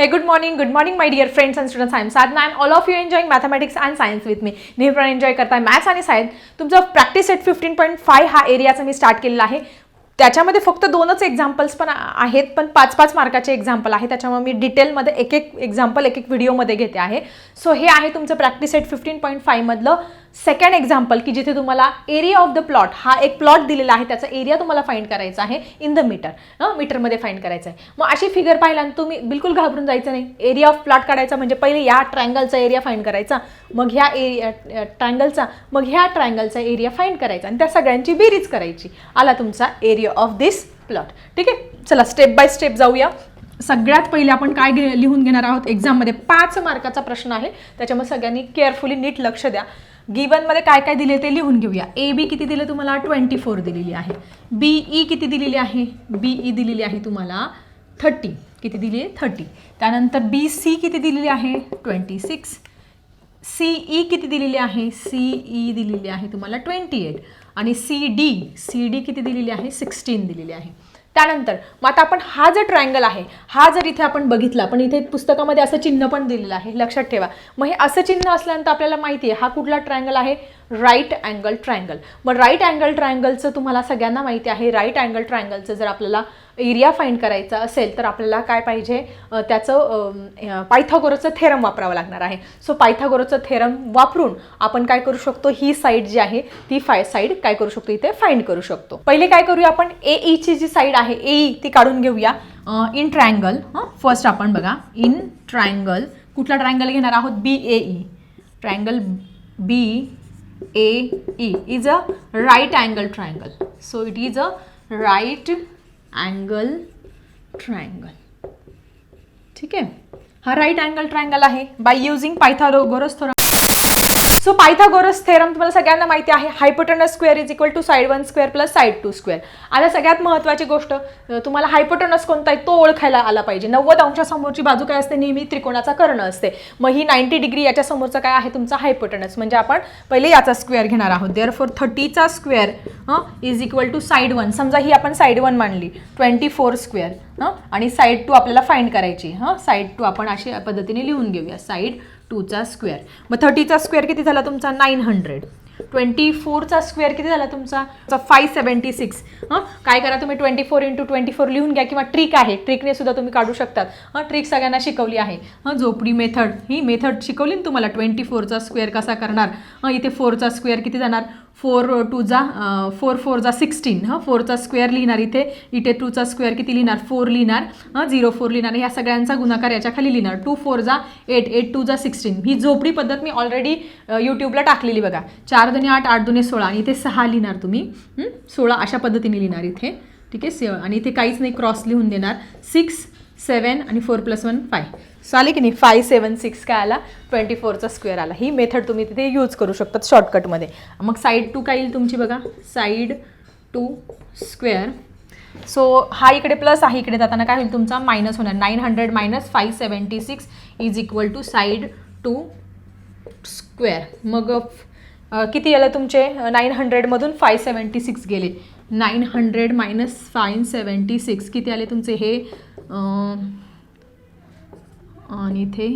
Hey, good morning, good morning, my dear friends and students. I am Sadhana and all of you enjoying mathematics and science with me. नेहमीप्रमाणे enjoy करताय maths आणि science तुमचा practice set fifteen point five हा एरियाचा मी start केलेला आहे त्याच्यामध्ये फक्त दोनच एक्झाम्पल्स पण आहेत पण पाच पाच मार्काचे एक्झाम्पल आहे त्याच्यामुळे मी डिटेलमध्ये एक एक एक्झाम्पल एक एक व्हिडिओमध्ये घेते आहे. सो हे आहे तुमचं प्रॅक्टिस सेट फिफ्टीन पॉईंट फाईव्हमधलं सेकंड एक्झाम्पल की जिथे तुम्हाला एरिया ऑफ द प्लॉट हा एक प्लॉट दिलेला आहे त्याचा एरिया तुम्हाला फाईंड करायचा आहे इन द मीटर मीटरमध्ये फाईंड करायचं आहे. मग अशी फिगर पाहिला आणि तुम्ही बिलकुल घाबरून जायचं नाही. एरिया ऑफ प्लॉट काढायचा म्हणजे पहिले या ट्रँगलचा एरिया फाईंड करायचा मग ह्या एरिया ट्रायंगलचा मग ह्या ट्रँगलचा एरिया फाईंड करायचा आणि त्या सगळ्यांची बेरीज करायची. आला तुमचा एरिया ऑफ दिस प्लॉट ठीक आहे? चला स्टेप बाय स्टेप जाऊया. सगळ्यात पहिले आपण काय लिहून घेणार आहोत? एक्झाममध्ये पाच मार्काचा प्रश्न आहे. त्याच्यामुळे सगळ्यांनी केअरफुली नीट लक्ष द्या. गिवनमध्ये काय काय दिले ते लिहून घेऊया. ए बी किती दिले तुम्हाला? ट्वेंटी फोर दिलेली आहे. बी ई किती दिलेली आहे? बी ई दिलेली आहे तुम्हाला थर्टी. किती दिली आहे थर्टी. त्यानंतर बी सी किती दिलेली आहे? Twenty six. सी ई किती दिलेली आहे? सी ई दिलेली आहे तुम्हाला ट्वेंटी एट. आणि सी डी सी डी किती दिलेली आहे? सिक्स्टीन दिलेली आहे. त्यानंतर मग आता आपण हा जर ट्रायंगल आहे हा जर इथे आपण बघितला पण इथे पुस्तकामध्ये असं चिन्ह पण दिलेलं आहे लक्षात ठेवा. मग हे असं चिन्ह असल्यानंतर आपल्याला माहिती आहे हा कुठला ट्रायंगल आहे? राईट अँगल ट्रायंगल मग राईट अँगल ट्रायंगलचं तुम्हाला सगळ्यांना माहिती आहे. राईट अँगल ट्रायंगलचं जर आपल्याला एरिया फाईंड करायचा असेल तर आपल्याला काय पाहिजे? त्याचं पायथागोरचं थेरम वापरावं लागणार आहे. सो पायथागोरचं थेरम वापरून आपण काय करू शकतो? ही साईड जी आहे ती फाय साईड काय करू शकतो? इथे फाईंड करू शकतो. पहिले काय करूया आपण? ए ईची जी साईड आहे ए ई ती काढून घेऊया. इन ट्रायंगल हां? फर्स्ट आपण बघा इन ट्रायंगल कुठला ट्रायंगल घेणार आहोत? B A E triangle B A E is a right angle triangle so it is a right angle triangle ठीक आहे? हा राईट अँगल ट्रायंगल आहे. बाय युझिंग पायथागोरस थोडा सो पायथागोरस थेरम तुम्हाला सगळ्यांना माहिती आहे. Hypotenuse square is equal to side one square plus side two square आता सगळ्यात महत्त्वाची गोष्ट तुम्हाला हायपोटनस कोणता आहे तो ओळखायला आला पाहिजे. नव्वद अंशासमोरची बाजू काय असते? नेहमी त्रिकोणाचा कर्ण असते. मग ही नाईन्टी डिग्री याच्या समोरचं काय आहे? तुमचा हायपोटनस म्हणजे आपण पहिले याचा स्क्वेअर घेणार आहोत. There four थर्टीचा square is equal to side one समजा ही आपण साईड वन मांडली. ट्वेंटी फोर स्क्वेअर हां आणि साईड टू आपल्याला फाईंड करायची हां साईड टू आपण अशी पद्धतीने लिहून घेऊया. साईड टूचा स्क्वेअर मग थर्टीचा स्क्वेअर किती झाला तुमचा? नाईन हंड्रेड ट्वेंटी फोरचा स्क्वेअर किती झाला तुमचा? फाय सेवन्टी सिक्स हां? काय करा तुम्ही? Twenty four into twenty four लिहून घ्या किंवा ट्रिक आहे. ट्रिकने सुद्धा तुम्ही काढू शकतात. हां? ट्रिक सगळ्यांना शिकवली आहे. हां? झोपडी मेथड ही मेथड शिकवली ना तुम्हाला? ट्वेंटी फोरचा स्क्वेअर कसा करणार? हां? इथे फोरचा स्क्वेअर किती जाणार? फोर टूचा फोर फोरचा सिक्स्टीन हां फोरचा स्क्वेअर लिहिणार इथे. इथे टूचा स्क्वेअर किती लिहिणार? फोर लिहिणार. हां झिरो फोर लिहिणार. ह्या सगळ्यांचा गुणाकार याच्या खाली लिहिणार. टू फोर जा एट एट टू जा सिक्स्टीन ही झोपडी पद्धत मी ऑलरेडी यूट्यूबला टाकलेली बघा. चार दुने आठ आठ दुने सोळा. आणि इथे सहा लिहिणार तुम्ही. सोळा अशा पद्धतीने लिहिणार इथे. ठीक आहे? सेवन आणि इथे काहीच नाही क्रॉस लिहून देणार. सिक्स सेवन आणि फोर प्लस वन फाय चालेल की नाही फाय सेवन सिक्स काय आला? ट्वेंटी फोरचा स्क्वेअर आला. ही मेथड तुम्ही तिथे यूज करू शकतात शॉर्टकटमध्ये मग साईड टू काय येईल तुमची बघा? साईड टू स्क्वेअर सो हा इकडे प्लस आहे इकडे जाताना काय होईल तुमचा? मायनस होणार. Nine hundred minus five seventy six is equal to side two square मग किती आलं तुमचे? नाईन हंड्रेडमधून फाय सेवन्टी सिक्स गेले. Nine hundred minus five seventy six किती आले तुमचे? हे आणि इथे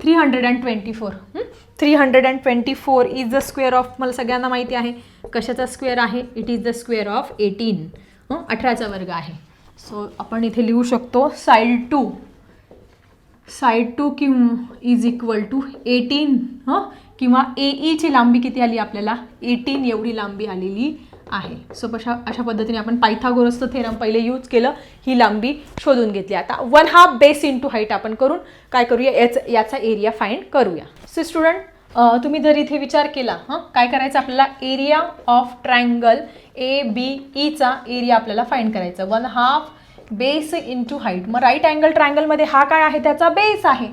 three hundred and twenty four three hundred and twenty four is the square of मला सगळ्यांना माहिती आहे कशाचा स्क्वेअर आहे? It is the square of eighteen अठराचा वर्ग आहे. सो आपण इथे लिहू शकतो साईड टू साईड टू किंवा इज इक्वल टू एटीन किंवा ए ईची लांबी किती आली आपल्याला? एटीन एवढी लांबी आलेली आहे. सो अशा अशा पद्धतीने आपण पायथागोरसचं थेरम पहिले यूज केलं ही लांबी शोधून घेतली. आता one half base into height आपण करून काय करूया? याच याचा एरिया फाईंड करूया. सो स्टुडंट तुम्ही जर इथे विचार केला हां काय करायचं? आपल्याला area of triangle A B Icha area आपल्याला फाईंड करायचा. One half base into height मग राईट अँगल ट्रायंगलमध्ये हा काय आहे? त्याचा बेस आहे.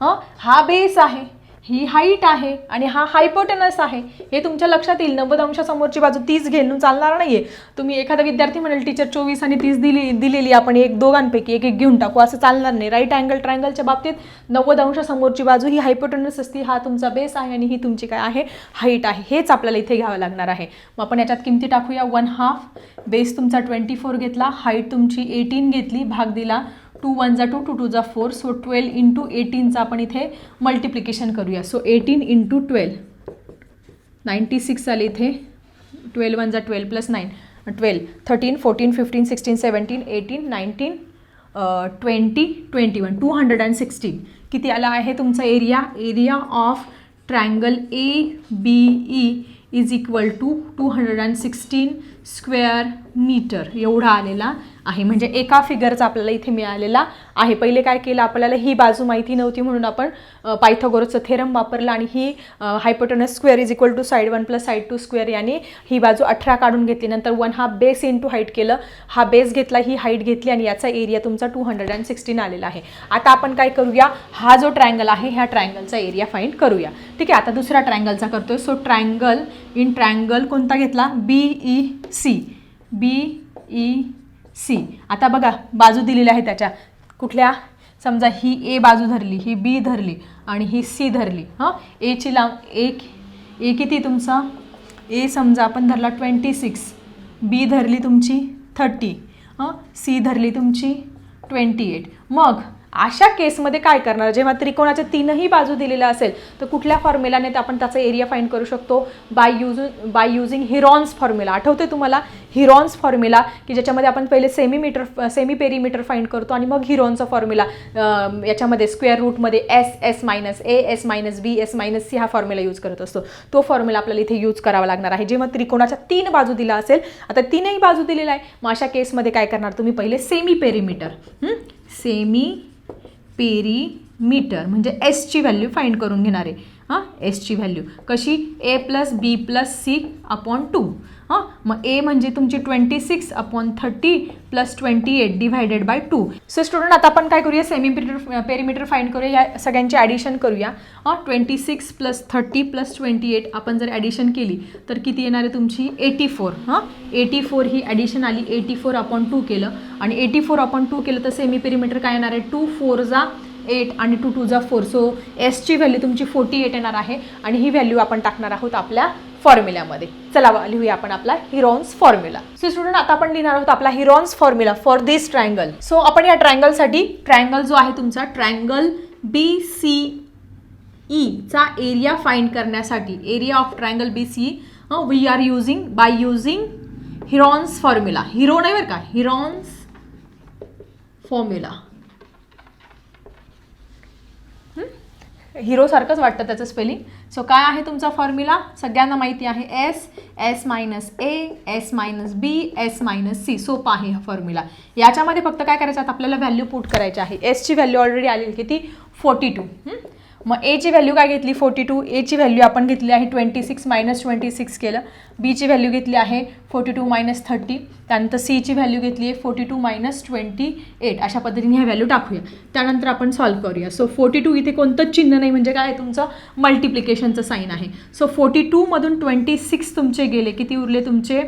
हं हा बेस आहे. ही हाईट आहे आणि हा हायपोटेनस आहे हे तुमच्या लक्षात येईल. नव्वद अंशासमोरची बाजू तीस घेऊन चालणार नाही आहे तुम्ही एखादा विद्यार्थी म्हणाल टीचर चोवीस आणि तीस दिली दिलेली आपण एक दोघांपैकी एक एक घेऊन टाकू. असं चालणार नाही. राईट अँगल ट्रायंगलच्या बाबतीत नव्वद अंशासमोरची बाजू ही हायपोटेनस असते. हा तुमचा बेस आहे आणि ही तुमची काय आहे? हाईट आहे. हेच आपल्याला इथे घ्यावं लागणार आहे. मग आपण याच्यात किमती टाकूया. वन हाफ बेस तुमचा ट्वेंटी फोर घेतला. हाईट तुमची एटीन घेतली. भाग दिला. टू वन जा टू टू टू जा फोर सो ट्वेल्व इंटू एटीनचा आपण इथे मल्टिप्लिकेशन करूया. So eighteen into twelve ninety six आले इथे. ट्वेल्व वन जा twelve plus nine twelve thirteen fourteen fifteen sixteen seventeen eighteen nineteen twenty twenty one two hundred and sixteen किती आला आहे तुमचा area area of triangle A B E is equal to two hundred and sixteen square metre एवढा आलेला. आहे. म्हणजे एका फिगरचा आपल्याला इथे मिळालेला आहे. पहिले काय केलं आपल्याला ही बाजू माहिती नव्हती म्हणून आपण पायथगोरचं थेरम वापरलं आणि ही hypotenuse square is equal to side one plus side two square याने ही बाजू अठरा काढून घेतली. नंतर वन हा बेस इन टू हाईट केलं. हा बेस घेतला ही हाईट घेतली आणि याचा एरिया तुमचा टू हंड्रेड अँड सिक्स्टीन आलेला आहे. आता आपण काय करूया? हा जो ट्रायंगल आहे ह्या ट्रायंगलचा एरिया फाईंड करूया. ठीक आहे? आता दुसऱ्या ट्रायंगलचा करतोय. सो ट्रायंगल इन ट्रायंगल कोणता घेतला? B E C B E C. आता बघा बाजू दिलेल्या आहे त्याच्या. कुठल्या? समजा ही ए बाजू धरली ही बी धरली आणि ही सी धरली हां? एची लांब एक ए किती तुमचा? ए समजा आपण धरला ट्वेंटी सिक्स बी धरली तुमची थर्टी हां? सी धरली तुमची ट्वेंटी एट मग अशा केसमध्ये काय करणार? जेव्हा त्रिकोणाच्या तीनही बाजू दिलेल्या असेल तर कुठल्या फॉर्म्युलाने आपण त्याचा एरिया फाईंड करू शकतो? By use by using Heron's formula आठवते तुम्हाला? हिरॉन्स फॉर्म्युला की ज्याच्यामध्ये आपण पहिले semi metre semi perimeter find करतो आणि मग हिरॉनचा फॉर्म्युला याच्यामध्ये square रूटमध्ये S S minus A S minus B S minus C हा फॉर्म्युला यूज करत असतो. तो फॉर्म्युला आपल्याला इथे यूज करावा लागणार आहे. जेव्हा त्रिकोणाच्या तीन बाजू दिला असेल आता तीनही बाजू दिलेला आहे मग अशा केसमध्ये काय करणार? तुम्ही पहिले सेमी पेरीमीटर सेमी पेरीमीटर म्हणजे एसची व्हॅल्यू फाईंड करून घेणार. आहे हां एसची व्हॅल्यू कशी? A plus B plus C upon two हां? मग ए म्हणजे तुमची twenty six upon thirty plus twenty eight divided by two so student आता आपण काय करूया? सेमी पिरिटर पेरीमीटर फाईंड करूया. या सगळ्यांची ॲडिशन करूया. हां twenty six plus thirty plus twenty eight आपण जर ॲडिशन केली तर किती येणार आहे तुमची? एटी फोर हां? एटी फोर ही ॲडिशन आली. एटी फोर अपॉन टू केलं. आणि एटी फोर अपॉन टू केलं तर सेमी पेरीमीटर काय येणार आहे? टू फोर जा एट आणि टू टू जा फोर सो एसची व्हॅल्यू तुमची फोर्टी एट येणार आहे. आणि ही व्हॅल्यू आपण टाकणार आहोत आपल्या फॉर्म्युल्यामध्ये चला बा, लिहूया आपण आपला हिरॉन्स फॉर्म्युला सो स्टुडंट आता आपण लिहिणार आहोत आपला Heron's formula for this triangle so आपण या ट्रायंगलसाठी ट्रायंगल जो आहे तुमचा ट्रायंगल बी सी ईचा एरिया फाइंड करण्यासाठी area of triangle B C we are using by using Heron's formula hero नाही बरं का? हिरॉन्स फॉर्म्युला हिरोसारखंच वाटतं त्याचं स्पेलिंग सो काय आहे तुमचा फॉर्म्युला सगळ्यांना माहिती आहे S S minus A S minus B S minus C सोपा आहे हा फॉर्म्युला याच्यामध्ये फक्त काय करायचं? आता आपल्याला व्हॅल्यू पुट करायची आहे. एसची व्हॅल्यू ऑलरेडी आलेली किती? फोर्टी टू मग एची व्हॅल्यू काय घेतली? फोर्टी टू एची व्हॅल्यू आपण घेतली आहे twenty six minus twenty six केलं बीची व्हॅल्यू घेतली आहे फोर्टी टू मायनस थर्टी त्यानंतर सीची व्हॅल्यू घेतली आहे forty two minus twenty eight अशा पद्धतीने ह्या व्हॅल्यू टाकूया. त्यानंतर आपण सॉल्व्ह करूया. सो फोर्टी टू इथे कोणतंच चिन्ह नाही. म्हणजे काय? तुमचं मल्टिप्लिकेशनचं साईन आहे. सो फोर्टी टूमधून ट्वेंटी सिक्स तुमचे गेले. किती उरले तुमचे?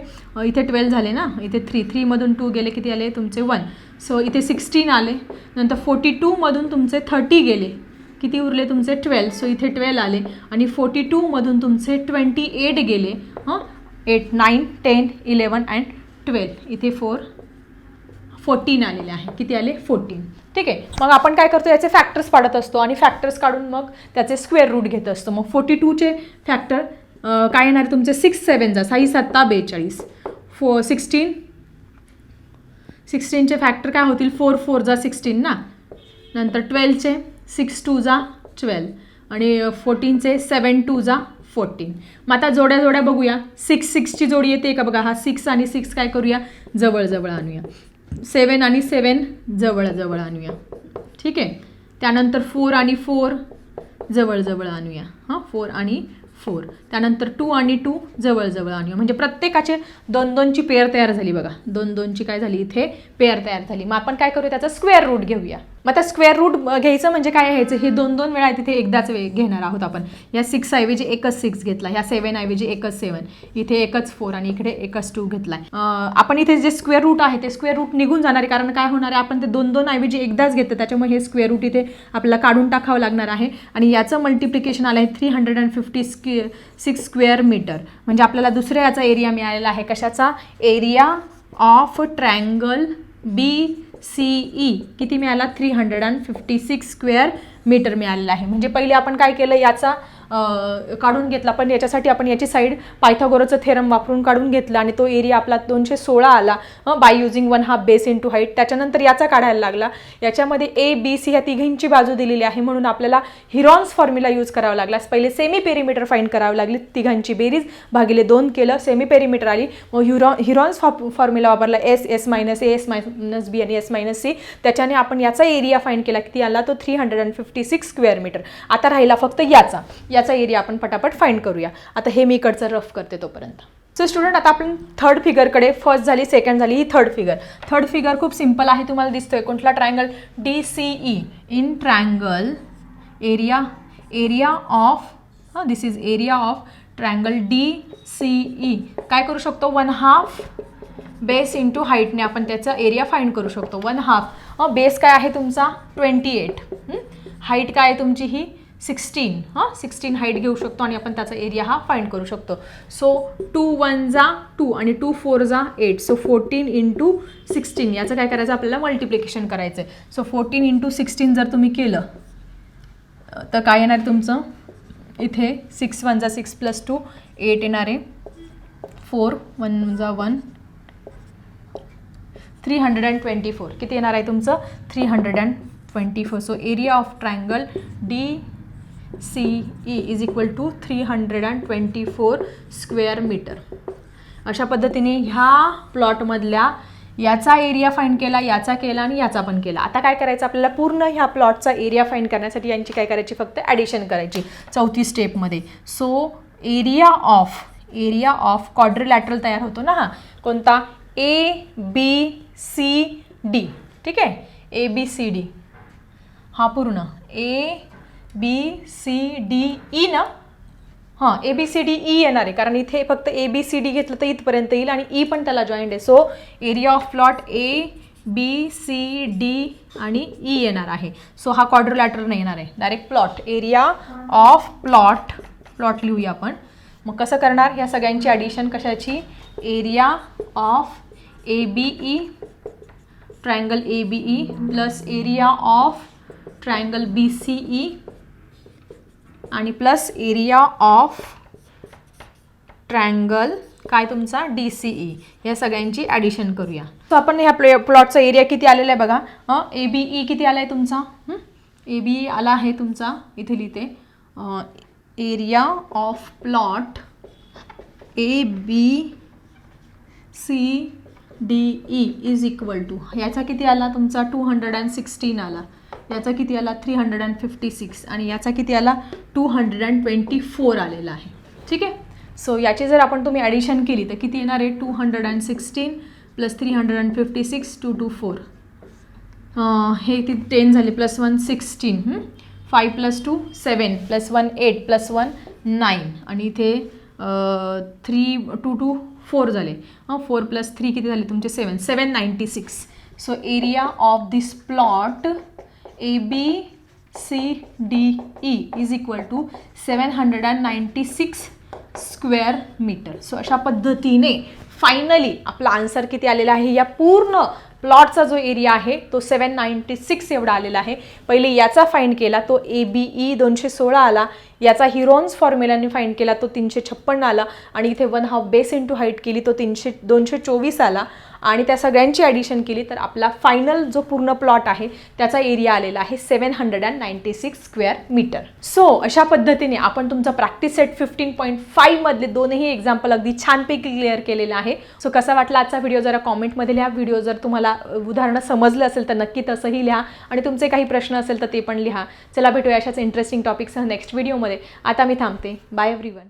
इथे ट्वेल्व झाले ना? इथे थ्री थ्रीमधून टू गेले. किती आले? तुमचे वन सो इथे सिक्स्टीन आले. नंतर फोर्टी टूमधून तुमचे थर्टी गेले. किती उरले तुमचे? ट्वेल्व सो इथे ट्वेल्व आले. आणि फोर्टी टूमधून तुमचे ट्वेंटी एट गेले. हां? Eight nine ten eleven and twelve इथे फोर फोर्टीन आलेले आहे. किती आले? फोर्टीन ठीक आहे. मग आपण काय करतो? याचे फॅक्टर्स पाडत असतो आणि फॅक्टर्स काढून मग त्याचे स्क्वेअर रूट घेत असतो. मग फोर्टी टूचे फॅक्टर काय येणार? तुमचे सिक्स सेवन जा. साई सत्ता बेचाळीस. फो सिक्स्टीन सिक्स्टीनचे फॅक्टर काय होतील? फोर फोर जा सिक्स्टीन ना? नंतर ट्वेल्वचे सिक्स टू जा ट्वेल्व आणि फोर्टीनचे सेवन टू जा फोर्टीन. मग आता जोड्या जोड्या बघूया. सिक्स सिक्सची जोडी येते का बघा? हा सिक्स आणि सिक्स काय करूया? जवळजवळ आणूया. सेवन आणि सेवन जवळजवळ आणूया. ठीक आहे? त्यानंतर फोर आणि फोर जवळजवळ आणूया. हां फोर आणि फोर त्यानंतर टू आणि टू जवळजवळ आणूया म्हणजे प्रत्येकाचे दोन दोनची पेअर तयार झाली बघा. दोन दोनची काय झाली? इथे पेअर तयार झाली. मग आपण काय करूया? त्याचा स्क्वेअर रूट घेऊया. मग आता स्क्वेअर रूट घ्यायचं म्हणजे काय घ्यायचं? हे दोन दोन वेळा तिथे एकदाच वे घेणार आहोत आपण. या सिक्स ऐवजी एकच सिक्स घेतला. ह्या सेवन ऐवजी एकच सेवन इथे एकच फोर आणि इकडे एकच टू घेतलाय. आपण इथे जे स्क्वेअर रूट आहे ते स्क्वेअर रूट निघून जाणार आहे कारण काय होणार आहे? आपण ते दोन दोन ऐवजी एकदाच घेतो त्याच्यामुळे हे स्क्वेअर रूट इथे आपल्याला काढून टाकावं लागणार आहे. आणि याचं मल्टिप्लिकेशन आलं आहे three hundred and fifty square six square metre म्हणजे आपल्याला दुसऱ्या याचा एरिया मिळालेला आहे. कशाचा? Area of triangle B C E किती मिळाला? Three hundred and fifty six square metre मिळालेला आहे. म्हणजे पहिले आपण काय केलं? याचा काढून घेतला. पण याच्यासाठी आपण याची साईड पायथागोरचं थेरम वापरून काढून घेतला आणि तो एरिया आपला दोनशे सोळा आला. By using one half base in two height त्याच्यानंतर याचा काढायला लागला. याच्यामध्ये ए बी सी ह्या तिघींची बाजू दिलेली आहे म्हणून आपल्याला हिरॉन्स फॉर्म्युला यूज करावा लागला. पहिले सेमी पेरीमीटर फाईंड करावं लागली. तिघांची बेरीज भागिले दोन केलं. सेमी पेरीमीटर आली. मग हिरॉ हिरॉन्स फॉर्म्युला वापरला. S S minus A S minus B आणि एस मायनस सी त्याच्याने आपण याचा एरिया फाईंड केला. किती आला तो three hundred and fifty six square metre आता राहिला फक्त याचा. याचा एरिया आपण पटापट फाईंड करूया. आता हे मी इकडचं रफ करते तोपर्यंत. सो स्टुडंट आता आपण थर्ड फिगरकडे फर्स्ट झाली सेकंड झाली ही थर्ड फिगर थर्ड फिगर खूप सिंपल आहे तुम्हाला दिसतोय. कुठला triangle D C E in triangle area area of हां this is area of triangle D C E काय करू शकतो? वन हाफ बेस इंटू हाईटने आपण त्याचा एरिया फाईंड करू शकतो. वन हाफ बेस काय आहे तुमचा? ट्वेंटी एट हाईट काय आहे तुमची ही? सिक्स्टीन हां? सिक्स्टीन हाईट घेऊ शकतो आणि आपण त्याचा एरिया हा फाईंड करू शकतो. सो टू वन जा टू आणि टू फोर जा eight so fourteen into sixteen याचं काय करायचं? आपल्याला मल्टिप्लिकेशन करायचं आहे सो फोर्टीन इंटू सिक्स्टीन जर तुम्ही केलं तर काय येणार तुमचं? इथे सिक्स वन जा सिक्स प्लस टू एट येणार आहे. फोर वन जा one three hundred and twenty four किती येणार आहे तुमचं? Three hundred and twenty four so area of triangle D C E is equal to three hundred and twenty four square metre. अशा पद्धतीने ह्या प्लॉटमधल्या याचा एरिया फाईंड केला याचा केला आणि याचा पण केला. आता काय करायचं? आपल्याला पूर्ण ह्या प्लॉटचा एरिया फाईंड करण्यासाठी यांची काय करायची? फक्त ॲडिशन करायची चौथी स्टेपमध्ये so area of area of quadrilateral तयार होतो ना हा? कोणता? ए बी सी डी ठीक आहे? ए बी सी डी हा पूर्ण. A B C D E ना? हां A B C D E येणार आहे. कारण इथे फक्त ए बी सी डी घेतलं तर इथपर्यंत येईल आणि ई पण त्याला जॉईंट आहे. So area of plot A B C D आणि ई येणार आहे. सो हा क्वाड्रोलॅटर नाही येणार आहे. Direct plot area of plot plot लिहूया आपण. मग कसं करणार? या सगळ्यांची ॲडिशन कशाची? Area of A B E triangle A B E plus area of triangle B C E आणि प्लस एरिया ऑफ ट्रायंगल काय तुमचा? डी सी ई या सगळ्यांची ॲडिशन करूया. तर आपण ह्या प्ले प्लॉटचा एरिया किती आलेला आहे बघा. ए बी ई किती आला आहे तुमचा ए बी ई आला आहे तुमचा. इथे लिहिते. Area of plot A B C D E is equal to याचा किती आला? तुमचा टू हंड्रेड अँड सिक्स्टीन आला. याचा किती आला? Three hundred and fifty six आणि याचा किती आला? Two hundred and twenty four आलेला आहे. ठीक आहे? सो याची जर आपण तुम्ही ॲडिशन केली तर किती येणार आहे? Two hundred and sixteen plus three hundred and fifty six two two four हे ती टेन झाले plus one sixteen five plus two seven plus one eight plus one nine आणि इथे थ्री टू टू फोर झाले. हां? Four plus three किती झाले? तुमचे seven seven ninety six so area of this plot A B C D E is equal to seven hundred and ninety six square metre so अशा पद्धतीने finally आपला answer किती आलेला आहे? या पूर्ण प्लॉटचा जो एरिया आहे तो सेवन नाईंटी सिक्स एवढा आलेला आहे. पहिले याचा फाईंड केला तो ए बी ई दोनशे सोळा आला. याचा हिरोन्स फॉर्म्युलाने फाईंड केला तो तीनशे छप्पन्न आला आणि इथे one half base into height केली तो तीनशे दोनशे चोवीस आला आणि त्या सगळ्यांची ॲडिशन केली तर आपला फायनल जो पूर्ण प्लॉट आहे त्याचा एरिया आलेला आहे seven hundred and ninety six square metre so अशा पद्धतीने आपण तुमचा प्रॅक्टिस सेट फिफ्टीन पॉईंट फाईव्हमधले दोनही एक्झाम्पल अगदी छानपैकी क्लिअर केलेला आहे. सो कसा वाटला आजचा व्हिडिओ जरा कॉमेंटमध्ये लिहा. व्हिडिओ जर तुम्हाला उदाहरणं समजलं असेल तर नक्की तसंही लिहा. आणि तुमचे काही प्रश्न असेल तर ते पण लिहा. चला भेटूया अशाच इंटरेस्टिंग टॉपिकसह नेक्स्ट व्हिडिओमध्ये व्हिडिओमध्ये आता मी थांबते. Bye everyone